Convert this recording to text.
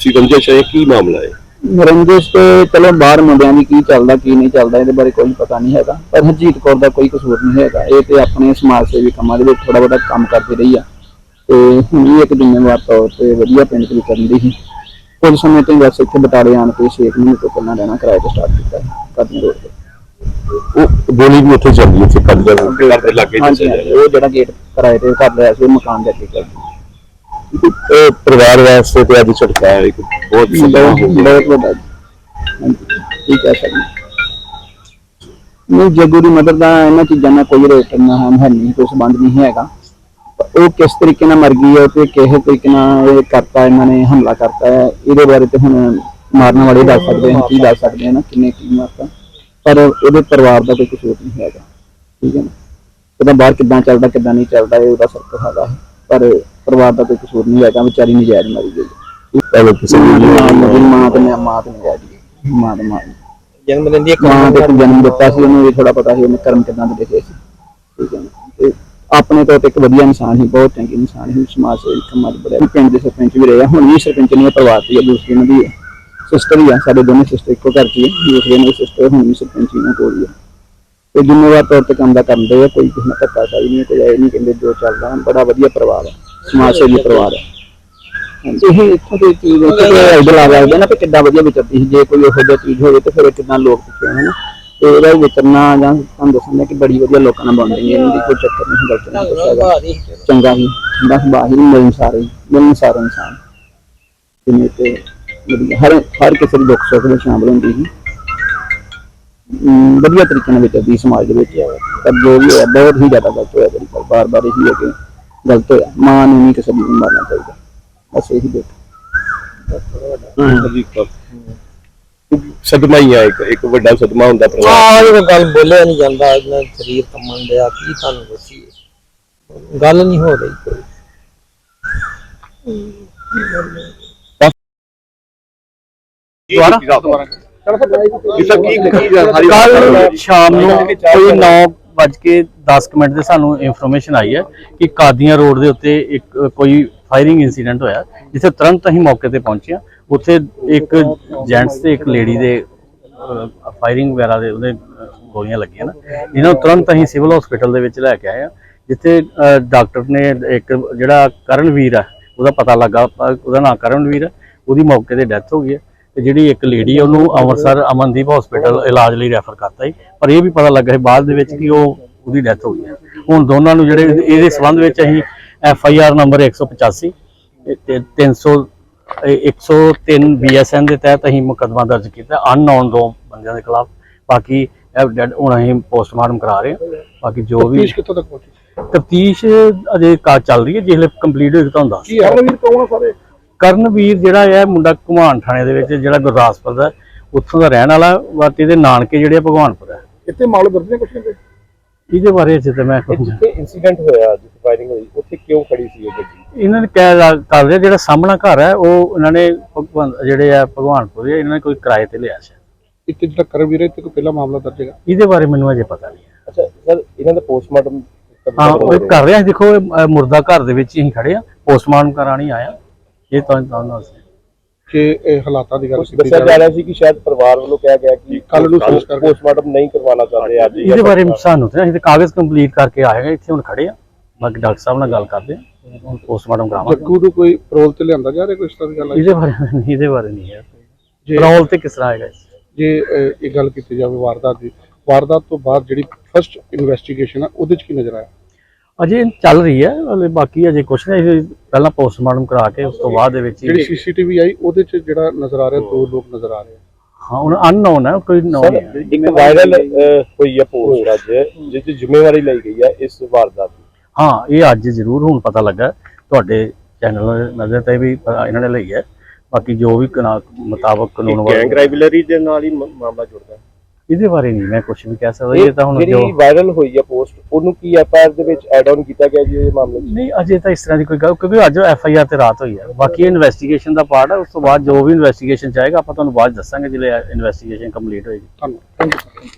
ਆਪਸੀ ਰੰਜਿਸ਼ ਹੈ ਕੀ ਮਾਮਲਾ ਹੈ? ਰੰਜਿਸ਼ ਤੇ ਚਲੋ ਬਾਹਰ ਮੁੰਡਿਆਂ ਦੀ ਕੀ ਚੱਲਦਾ ਕੀ ਨਹੀਂ ਚੱਲਦਾ ਇਹਦੇ ਬਾਰੇ ਕੋਈ ਪਤਾ ਨਹੀਂ ਹੈਗਾ। ਪਰ ਹਰਜੀਤ ਕੌਰ ਦਾ ਕੋਈ ਕਸੂਰ ਨਹੀਂ ਹੈਗਾ। ਇਹ ਤੇ ਆਪਣੇ ਸਮਾਜ ਸੇਵੀ ਕੰਮਾਂ ਦੇ ਵਿੱਚ ਥੋੜਾ ਬਹੁਤਾ ਕੰਮ ਕਰਦੀ ਰਹੀ ਆ। ਤੇ ਹੁਣ ਵੀ ਇੱਕ ਜ਼ਿੰਮੇਵਾਰ ਤੌਰ ਤੇ ਵਧੀਆ ਪਿੰਡ ਵਿੱਚ ਕਰਨ ਦੀ ਸੀ ਕੁਝ ਸਮੇਂ ਤੋਂ ਬਸ ਇੱਥੇ ਬਟਾਲੇ ਆਣ ਕੇ 6 ਮਹੀਨੇ ਤੋਂ ਪਹਿਲਾਂ ਰਹਿਣਾ ਕਿਰਾਏ ਤੇ ਸਟਾਰਟ ਕੀਤਾ ਕਦਮ ਰੋਡ ਤੇ ਉਹ ਗੋਲੀ ਵੀ ਉੱਥੇ ਚੱਲਦੀ ਉੱਥੇ ਕੱਢ ਦਾ ਲਾਗੇ ਉਹ ਜਿਹੜਾ ਗੇਟ ਕਿਰਾਏ ਤੇ ਕਰ ਰਿਹਾ ਸੀ ਉਹ ਮਕਾਨ ਦੇ ਅੱਗੇ ਕਰਦੀ ਇਹ ਪਰਿਵਾਰ ਵਾਸਤੇ ਤੇ ਅੱਜ ਝਟਕਾ ਹੈ ਇੱਕ ਬਹੁਤ ਬਹੁਤ ਵੱਡਾ ਠੀਕ ਹੈ। ਸਰ ਨਹੀਂ ਜੱਗੂ ਦੀ ਮਦਰ ਦਾ ਇਹਨਾਂ ਚੀਜ਼ਾਂ ਨਾਲ ਕੋਈ ਰੇਟ ਨਾ ਹੈ ਹੈ ਨਹੀਂ ਕੋਈ ਸੰਬੰਧ ਨਹੀਂ ਹੈਗਾ। ਉਹ ਕਿਸ ਤਰੀਕੇ ਨਾਲ ਮਰ ਗਈ ਹੈ ਤੇ ਕਿਸ ਤਰੀਕੇ ਨਾਲ ਇਹ ਕਰਤਾ ਇਹਨਾਂ ਨੇ ਹਮਲਾ ਕਰਤਾ ਹੈ ਇਹਦੇ ਬਾਰੇ ਤੇ ਹੁਣ ਮਾਰਨ ਵਾਲੇ ਦੱਸ ਸਕਦੇ ਹਨ ਕੀ ਦੱਸ ਸਕਦੇ ਹਨ ਕਿੰਨੇ ਕੀ ਮਾਰਤਾ। ਪਰ ਉਹਦੇ ਪਰਿਵਾਰ ਦਾ ਕੋਈ ਕਸੂਰ ਨਹੀਂ ਹੈਗਾ। ਠੀਕ ਹੈ ਨਾ? ਉਹਦਾ ਬਾਹਰ ਕਿੱਦਾਂ ਚੱਲਦਾ ਕਿੱਦਾਂ ਨਹੀਂ ਚੱਲਦਾ ਇਹ ਉਹਦਾ ਤੋਂ ਹੈਗਾ। ਹੈ। ਪਰ ਪਰਿਵਾਰ ਦਾ ਕੋਈ ਕਸੂਰ ਨਹੀਂ ਹੈਗਾ ਵਿਚਾਰੀ ਨਜਾਇਜ਼ ਮਾਰੀ ਗਈ। ਪਹਿਲੇ ਕਿਸੇ ਨੇ ਦੀ ਮਾਂ- ਮਾਂ ਤੇ ਮੈਂ ਮਾਂ ਤੇ ਨਜਾਇਜ਼ ਗਈ। ਮਾਂ ਦੇ ਮਾਂ। ਜਨਮ ਦਿਨ ਦੀ ਇੱਕ ਮਾਂ ਦੇ ਜਨਮ ਦਿੱਤਾ ਸੀ ਉਹਨੂੰ ਵੀ ਥੋੜਾ ਪਤਾ ਸੀ ਉਹਨੇ ਕਰਮ ਕਿਦਾਂ ਦੇ ਲਿਖੇ ਸੀ। ਠੀਕ ਹੈ ਨਾ? ਤੇ ਆਪਣੇ ਤੋਂ ਇੱਕ ਵਧੀਆ ਇਨਸਾਨ ਸੀ ਬਹੁਤ ਚੰਗੀ ਇਨਸਾਨ ਸੀ ਸਮਾਜ ਸੇਵੀ ਕੰਮਾਂ 'ਚ ਬੜਿਆ ਪਿੰਡ ਦੇ ਸਰਪੰਚ ਵੀ ਰਹੇ ਆ ਹੁਣ ਵੀ ਸਰਪੰਚ ਨਹੀਂ ਪਰਿਵਾਰ ਦੀ ਦੂਸਰੀ ਉਹਨਾਂ ਦੀ ਸਿਸਟਰ ਹੀ ਆ ਸਾਡੇ ਦੋਨੇ ਸਿਸਟਰ ਇੱਕੋ ਘਰ 'ਚ ਹੀ ਆ ਦੂਸਰੇ ਨੇ ਸਿਸਟਰ ਹੁਣ ਵੀ ਸਰਪੰਚ ਹੀ ਨਾ ਕੋਲ ਹੀ ਆ। ਤੇ ਜ਼ਿੰਮੇਵਾਰ ਤੌਰ ਤੇ ਕੰਮ ਦਾ ਕਰਦੇ ਆ ਕੋਈ ਕਿਸੇ ਨਾਲ ਧੱਕਾ ਸਾਈ ਨਹੀਂ ਕੋਈ ਇਹ ਨਹੀਂ ਕਹਿੰਦੇ ਜੋ ਚੱਲਦਾ ਬੜਾ ਵਧੀਆ ਪਰਿਵਾਰ ਹੈ ਸਮਾਜ ਸੇਵੀ ਪਰਿਵਾਰ। ਹੈ ਇਹ ਇੱਥੋਂ ਦੀ ਚੀਜ਼ ਹੈ ਕਿ ਆਈਡਲ ਆ ਲੱਗਦਾ ਨਾ ਕਿ ਕਿੱਦਾਂ ਵਧੀਆ ਵਿਚਰਦੀ ਸੀ ਜੇ ਕੋਈ ਇਹੋ ਜਿਹੀ ਚੀਜ਼ ਹੋਵੇ ਤੇ ਫਿਰ ਕਿੱਦਾਂ ਲੋਕ ਪਿੱਛੇ ਹੋਣ ਨਾ ਤੇ ਇਹਦਾ ਵਿਚਰਨਾ ਜਾਂ ਤੁਹਾਨੂੰ ਦੱਸਣਾ ਕਿ ਬੜੀ ਵਧੀਆ ਲੋਕਾਂ ਨਾਲ ਬਣਦੀ ਹੈ ਇਹਨਾਂ ਦੀ ਕੋਈ ਚੱਕਰ ਨਹੀਂ ਗਲਤ ਨਹੀਂ। ਚੰਗਾ ਹੀ ਠੰਡਾ ਸੁਭਾਅ ਹੀ ਮਿਲਨਸਾਰ ਹੀ ਮਿਲਨਸਾਰ ਇਨਸਾਨ। ਜਿਵੇਂ ਤੇ ਹਰ ਹਰ ਕਿਸੇ ਦੇ ਦੁੱਖ ਸੁੱਖ ਵਿੱਚ ਸ਼ਾਮਲ ਹੁੰਦੀ ਸੀ। ਵਧੀਆ ਤਰੀਕੇ ਨਾਲ ਵਿਚਰਦੀ ਸਮਾਜ ਦੇ ਵਿੱਚ। ਪਰ ਜੋ ਵੀ ਹੋਇਆ ਬਹੁਤ ਹੀ ਜ਼ਿਆਦਾ ਗਲਤ ਹੋਇਆ ਬੜੀ ਬਾਰ ਬਾਰ ਇਹੀ ਹੈ ਕਿ ਗਲਤ ਹੋਇਆ। ਮਾਂ ਨੂੰ ਨਹੀਂ ਕਿਸੇ ਨੂੰ ਮਾਰਨਾ ਚਾਹੀਦਾ। ਬਸ ਇਹੀ ਦੇਖ ਸਦਮਾ ਹੀ ਹੈ ਇੱਕ ਇੱਕ ਵੱਡਾ ਸਦਮਾ ਹੁੰਦਾ ਪਰਿਵਾਰ ਆਹ ਇਹ ਗੱਲ ਬੋਲਿਆ ਨਹੀਂ ਜਾਂਦਾ। ਇਹਨਾਂ ਸਰੀਰ ਕੰਮਣ ਡਿਆ ਕੀ ਤੁਹਾਨੂੰ ਦੱਸੀਏ? ਗੱਲ ਨਹੀਂ ਹੋ ਰਹੀ ਕੋਈ। ਜਿਸਾ ਕੀ ਕੀ ਸਾਰੀ ਕੱਲ ਸ਼ਾਮ ਨੂੰ ਕੋਈ 9:10 ਮਿੰਟ ਦੇ ਸਾਨੂੰ ਇਨਫੋਰਮੇਸ਼ਨ ਆਈ ਹੈ ਕਿ ਕਾਦੀਆਂ ਰੋਡ ਦੇ ਉੱਤੇ ਇੱਕ, ਕੋਈ ਫਾਇਰਿੰਗ ਇਨਸੀਡੈਂਟ ਹੋਇਆ, ਜਿੱਥੇ ਤੁਰੰਤ ਅਸੀਂ ਮੌਕੇ ਤੇ ਪਹੁੰਚੇ ਹਾਂ। ਉੱਥੇ ਇੱਕ ਜੈਂਟਸ ਤੇ ਇੱਕ ਲੇਡੀ ਦੇ ਫਾਇਰਿੰਗ ਵਗੈਰਾ ਦੇ ਉਹਦੇ ਗੋਲੀਆਂ ਲੱਗੀਆਂ ਨਾ। ਇਹਨਾਂ ਨੂੰ ਤੁਰੰਤ ਅਸੀਂ ਸਿਵਲ ਹਸਪੀਟਲ ਦੇ ਵਿੱਚ ਲੈ ਕੇ ਆਏ ਹਾਂ, ਜਿੱਥੇ ਡਾਕਟਰ ਨੇ ਇੱਕ ਜਿਹੜਾ ਕਰਨਵੀਰ ਹੈ ਉਹਦਾ ਪਤਾ ਲੱਗਾ, ਉਹਦਾ ਨਾਮ ਕਰਨਵੀਰ ਹੈ ਉਹਦੀ ਮੌਕੇ ਤੇ ਡੈਥ ਹੋ ਗਈ ਹੈ। ਤੇ ਜਿਹੜੀ ਇੱਕ ਲੇਡੀ ਹੈ ਉਹਨੂੰ ਅੰਮ੍ਰਿਤਸਰ ਅਮਨਦੀਪ ਹਸਪੀਟਲ ਇਲਾਜ ਲਈ ਰੈਫਰ ਕਰਤਾ ਸੀ ਪਰ ਇਹ ਵੀ ਪਤਾ ਲੱਗਾ ਸੀ ਬਾਅਦ ਦੇ ਵਿੱਚ ਕਿ ਉਹ ਉਹਦੀ ਡੈਥ ਹੋ ਗਈ ਹੈ। ਹੁਣ ਦੋਨਾਂ ਨੂੰ ਜਿਹੜੇ ਇਹਦੇ ਸੰਬੰਧ ਵਿੱਚ ਅਸੀਂ ਐਫ ਆਈ ਆਰ ਨੰਬਰ 185 ਤੇ 300 ਇਹ 103 ਬੀਐਸਐਨ ਦੇ ਤਹਿਤ ਅਸੀਂ ਮੁਕੱਦਮਾ ਦਰਜ ਕੀਤਾ ਅਨਨੋਨ ਦੋ ਬੰਦਿਆਂ ਦੇ ਖਿਲਾਫ। ਬਾਕੀ ਡੈਡ ਹੁਣ ਅਸੀਂ ਪੋਸਟਮਾਰਟਮ ਕਰਾ ਰਹੇ ਹਾਂ। ਬਾਕੀ ਜੋ ਵੀ ਕਿੱਥੋਂ ਤੱਕ ਪਹੁੰਚੀ? ਤਫਤੀਸ਼ ਅਜੇ ਕਾ ਚੱਲ ਰਹੀ ਹੈ ਜਿਸਲੇ ਕੰਪਲੀਟ ਹੋ ਤੁਹਾਨੂੰ ਦੱਸ ਕੀ ਹਰਨਵੀਰ ਕੌਣ ਆ ਸਾਰੇ ਕਰਨਵੀਰ ਜਿਹੜਾ ਹੈ ਮੁੰਡਾ ਘੁਮਾਣ ਥਾਣੇ ਦੇ ਵਿੱਚ ਜਿਹੜਾ ਗੁਰਦਾਸਪੁਰ ਦਾ ਉੱਥੋਂ ਦਾ ਰਹਿਣ ਵਾਲਾ ਵਾ ਤੇ ਇਹਦੇ ਨਾਨਕੇ ਜਿਹੜੇ ਆ ਭਗਵਾਨਪੁਰ ਹੈ ਇੱਥੇ ਦਰਜ ਨੇ ਕੁਛ ਨਹੀਂ ਇਹਦੇ ਬਾਰੇ ਅਜੇ ਤਾਂ ਮੈਂ ਜਿੱਥੇ ਇਨਸੀਡੈਂਟ ਹੋਇਆ ਜਿੱਥੇ ਫਾਇਰਿੰਗ ਹੋਈ ਉੱਥੇ ਕਿਉਂ ਖੜੀ ਸੀ ਇਹ ਗੱਡੀ? ਇਹਨਾਂ ਨੇ ਕਹਿ ਕਰ ਰਿਹਾ ਜਿਹੜਾ ਸਾਹਮਣਾ ਘਰ ਹੈ ਉਹ ਇਹਨਾਂ ਨੇ ਜਿਹੜੇ ਆ ਭਗਵਾਨਪੁਰ ਦੇ ਇਹਨਾਂ ਨੇ ਕੋਈ ਕਿਰਾਏ ਤੇ ਲਿਆ ਸੀ। ਇੱਕ ਜਿਹੜਾ ਕਰਮਵੀਰ ਇੱਥੇ ਕੋਈ ਪਹਿਲਾ ਮਾਮਲਾ ਦਰਜ ਹੈਗਾ? ਇਹਦੇ ਬਾਰੇ ਮੈਨੂੰ ਅਜੇ ਪਤਾ ਨਹੀਂ ਅੱਛਾ ਸਰ ਇਹਨਾਂ ਦਾ ਪੋਸਟਮਾਰਟਮ ਹਾਂ ਉਹ ਕਰ ਰਿਹਾ ਦੇਖੋ ਮੁਰਦਾ ਘਰ ਦੇ ਵਿੱਚ ਹੀ ਅਸੀਂ ਖੜੇ ਆ ਪੋਸਟਮਾਰਟਮ ਕਰਾਣੀ ਆਇਆ ਇਹ ਤਾਂ ਤੁਹਾਨੂੰ ਦੱਸ ਕਿ ਇਹ ਹਾਲਾਤਾਂ ਦੀ ਗੱਲ ਕੀਤੀ ਦੱਸਿਆ ਜਾ ਰਿਹਾ ਸੀ ਕਿ ਸ਼ਾਇਦ ਪਰਿਵਾਰ ਵੱਲੋਂ ਕਿਹਾ ਗਿਆ ਕਿ ਕੱਲ੍ਹ ਨੂੰ ਪੋਸਟਮਾਰਟਮ ਨਹੀਂ ਕਰਵਾਉਣਾ ਚਾਹੁੰਦੇ ਅੱਜ ਹੀ ਇਹਦੇ ਬਾਰੇ ਸਾਨੂੰ ਤੇ ਅਸੀਂ ਤੇ ਕਾਗਜ਼ ਕੰਪਲੀਟ ਕਰਕੇ ਆਏਗਾ ਇੱਥੇ ਹੁਣ ਖੜੇ ਆ। ਬਾਕੀ ਡਾਕਟਰ ਸਾਹਿਬ ਨਾਲ ਗੱਲ ਕਰਦੇ ਹੁਣ ਪੋਸਟਮਾਰਟਮ ਕਰਾਵਾਂਗੇ। ਜੱਗੂ ਨੂੰ ਕੋਈ ਪਰੋਲ ਤੇ ਲਿਆਂਦਾ ਜਾ ਰਿਹਾ ਕੋਈ ਇਸ ਤਰ੍ਹਾਂ ਦੀ ਗੱਲ ਹੈ ਇਹਦੇ ਬਾਰੇ ਨਹੀਂ ਇਹਦੇ ਬਾਰੇ ਨਹੀਂ ਹੈ। ਜੇ ਰੋਲ ਤੇ ਕਿਸ ਤਰ੍ਹਾਂ 'ਚ? ਜੇ ਇਹ ਗੱਲ ਕੀਤੀ ਜਾਵੇ ਵਾਰਦਾਤ ਦੀ ਵਾਰਦਾਤ ਤੋਂ ਬਾਅਦ ਜਿਹੜੀ ਫਰਸਟ ਇਨਵੈਸਟੀਗੇਸ਼ਨ ਆ ਉਹਦੇ ਚ ਕੀ ਨਜ਼ਰ ਆਇਆ? ਅਜੇ ਚੱਲ ਰਹੀ ਹੈ ਹਲੇ ਬਾਕੀ ਅਜੇ ਕੁਛ ਨਹੀਂ ਪਹਿਲਾਂ ਪੋਸਟਮਾਰਟਮ ਕਰਾ ਕੇ ਉਸ ਤੋਂ ਬਾਅਦ ਦੇ ਵਿੱਚ ਜਿਹੜੀ ਹੀ ਸੀਸੀਟੀਵੀ ਆਈ ਉਹਦੇ ਚ ਜਿਹੜਾ ਨਜ਼ਰ ਆ ਰਿਹਾ ਦੋ ਲੋਕ ਨਜ਼ਰ ਆ ਰਹੇ ਆ। ਹਾਂ ਹੁਣ ਅਨਨੋਨ ਹੈ ਕੋਈ ਨੋ ਸਰ ਨਹੀਂ ਹੈ। ਇੱਕ ਵਾਇਰਲ ਹੋਈ ਹੈ ਪੋਸਟ ਅੱਜ ਜਿਸ ਦੀ ਜ਼ਿੰਮੇਵਾਰੀ ਲਈ ਗਈ ਹੈ ਇਸ ਵਾਰਦਾਤ ਦੀ। ਹਾਂ ਇਹ ਅੱਜ ਜ਼ਰੂਰ ਹੁਣ ਪਤਾ ਲੱਗਾ ਤੁਹਾਡੇ ਚੈਨਲ ਨਜ਼ਰ ਤੇ ਵੀ ਇਹਨਾਂ ਨੇ ਲਈ ਹੈ। ਬਾਕੀ ਜੋ ਵੀ ਕਨਾ- ਮੁਤਾਬਕ ਕਾਨੂੰਨ ਗੈਂਗ ਵੱਲ ਰਾਈਵਲਰੀ ਦੇ ਨਾਲ ਹੀ ਮ- ਮਾਮਲਾ ਜੁੜਦਾ ਹੈ। ਇਹਦੇ ਬਾਰੇ ਨਹੀਂ ਮੈਂ ਕੁਝ ਵੀ ਕਹਿ ਸਕਦਾ ਇਹ ਤਾਂ ਹੁਣ ਜੋ ਜਿਹੜੀ ਵਾਇਰਲ ਹੋਈ ਹੈ ਪੋਸਟ ਉਹਨੂੰ ਕੀ ਐਫਆਈਆਰ ਦੇ ਵਿੱਚ ਐਡ ਆਨ ਕੀਤਾ ਗਿਆ ਜੀ ਇਹ ਮਾਮਲੇ 'ਚ? ਨਹੀਂ ਅਜੇ ਤਾਂ ਇਸ ਤਰ੍ਹਾਂ ਦੀ ਕੋਈ ਗੱਲ ਕਿਉਂਕਿ ਅੱਜ ਐਫ ਆਈ ਆਰ ਤੇ ਰਾਤ ਹੋਈ ਹੈ ਬਾਕੀ ਇਨਵੈਸਟੀਗੇਸ਼ਨ ਦਾ ਪਾਰਟ ਹੈ ਉਸ ਤੋਂ ਬਾਅਦ ਜੋ ਵੀ ਇਨਵੈਸਟੀਗੇਸ਼ਨ ਚਾਹੇਗਾ ਆਪਾਂ ਤੁਹਾਨੂੰ ਬਾਅਦ ਦੱਸਾਂਗੇ ਜਦੋਂ ਇਨਵੈਸਟੀਗੇਸ਼ਨ ਕੰਪਲੀਟ ਹੋਏਗੀ। ਧੰਨਵਾਦ.